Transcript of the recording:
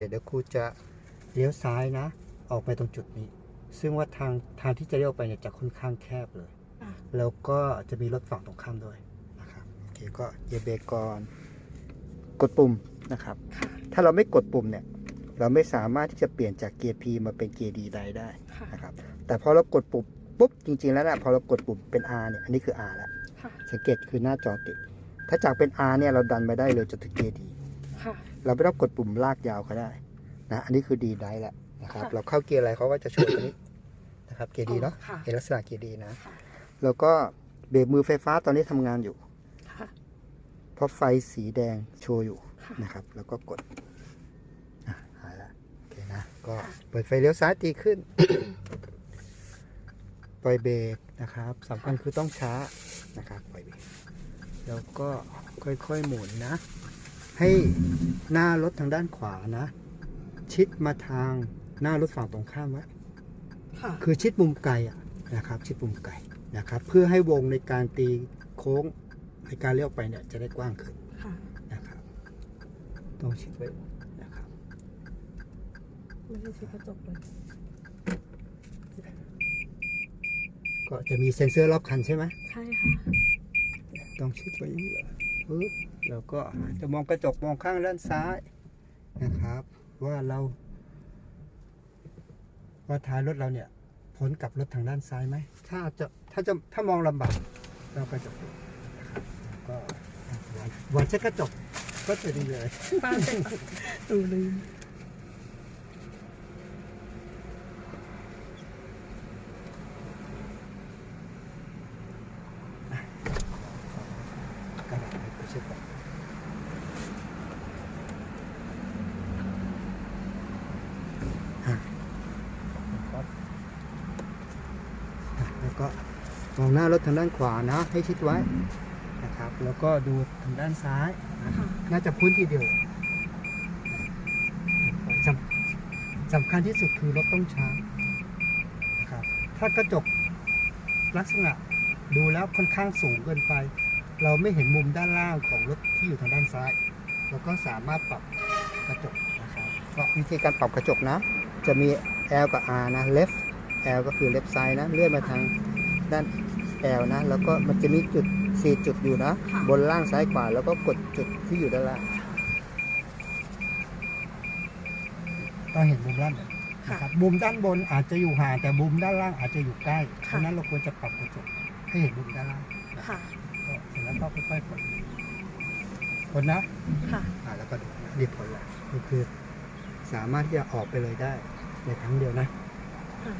เดี๋ยวครูจะเลี้ยวซ้ายนะ ออกไปตรงจุดนี้ ซึ่งว่าทางทางที่จะเลี้ยวไปเนี่ยจะค่อนข้างแคบเลย อะ แล้วก็จะมีรถฝั่งตรงข้ามด้วยนะครับโอเคก็เหยียบเบรกก่อนกดปุ่มนะครับ ค่ะถ้าเราไม่กดปุ่มเนี่ย เราไม่สามารถที่จะเปลี่ยนจากเกียร์ P มาเป็นเกียร์ D ได้ได้ค่ะนะครับ แต่พอเรากดปุ่มปุ๊บจริงๆแล้วนะพอเรากดปุ่มเป็น R เนี่ยอันนี้คือ R แล้ว ค่ะสังเกตคือหน้าจอติด ถ้าจากเป็น R เนี่ยเราดันไปได้เลยจนถึงเกียร์ D ค่ะ เราไม่ต้องกดปุ่มลากยาวก็ได้นะอันนี้คือดีได้แล้วนะครับค่ะเราเข้าเกียร์อะไรเขาก็จะโชว์ตัวนี้นะครับ เกียร์ดีเนาะค่ะเห็นลักษณะเกียร์ดีนะค่ะแล้วก็เบรกมือไฟฟ้าตอนนี้ทำงานอยู่ค่ะเพราะไฟสีแดงโชว์อยู่ค่ะนะครับ แล้วก็กดอะหายละโอเคนะก็ค่ะเปิดไฟเลี้ยวซ้ายตีขึ้นปล่อยเบรกนะครับสำคัญคือต้องช้านะครับปล่อยเบรกแล้วก็ค่อยๆหมุนนะ ให้หน้ารถทางด้านขวานะ ชิดมาทางหน้ารถฝั่งตรงข้ามไว้ค่ะคือชิดมุมไกลอะนะครับ ชิดมุมไกลนะครับ เพื่อให้วงในการตีโค้งในการเลี้ยวไปเนี่ยจะได้กว้างขึ้นค่ะนะครับต้องชิดไว้นะครับไม่ได้ชิดกระจกเลยก็จะมีเซ็นเซอร์รอบคันใช่ไหมใช่ค่ะต้องชิดไว้อย่างนี้เลย ปึ๊บแล้วก็จะมองกระจกมองข้างด้านซ้ายนะครับ ว่าเรา ว่าท้ายรถเราเนี่ยพ้นกับรถทางด้านซ้ายไหมถ้าจะถ้าจะถ้ามองลำบากเรากระจกดูนะครับแล้วก็วันวันเช็ดกระจกก็จะดีเลยป้าเป็นดูลืม กระ ดาษไปเช็ดก่อนอะครับอะแล้วก็มองหน้ารถทางด้านขวานะ ให้ชิดไว้นะครับ แล้วก็ดูทางด้านซ้ายนะค่ะน่าจะพ้นทีเดียวสำสำคัญที่สุดคือรถต้องช้านะครับถ้ากระจกลักษณะดูแล้วค่อนข้างสูงเกินไป เราไม่เห็นมุมด้านล่างของรถที่อยู่ทางด้านซ้าย เราก็สามารถปรับกระจกนะครับก็วิธีการปรับกระจกนะ จะมี L กับ R นะ left L ก็คือ left side นะ เลื่อนมาทางด้าน L นะ แล้วก็มันจะมีจุด 4 จุดอยู่นะค่ะบนล่างซ้ายขวา แล้วก็กดจุดที่อยู่ด้านล่างต้องเห็นมุมด้านบนนะครับมุมด้านบนอาจจะอยู่ห่างแต่มุมด้านล่างอาจจะอยู่ใกล้ เพค่ะราะฉะนั้นเราควรจะปรับกระจกให้เห็นมุมด้านล่างค่ะ ก็เสร็จแล้วก็ค่อยๆกดกดนะค่ะอ่าแล้วก็ดูนะรีบผลละก็คือ สามารถที่จะออกไปเลยได้ในครั้งเดียวนะ ค่ะ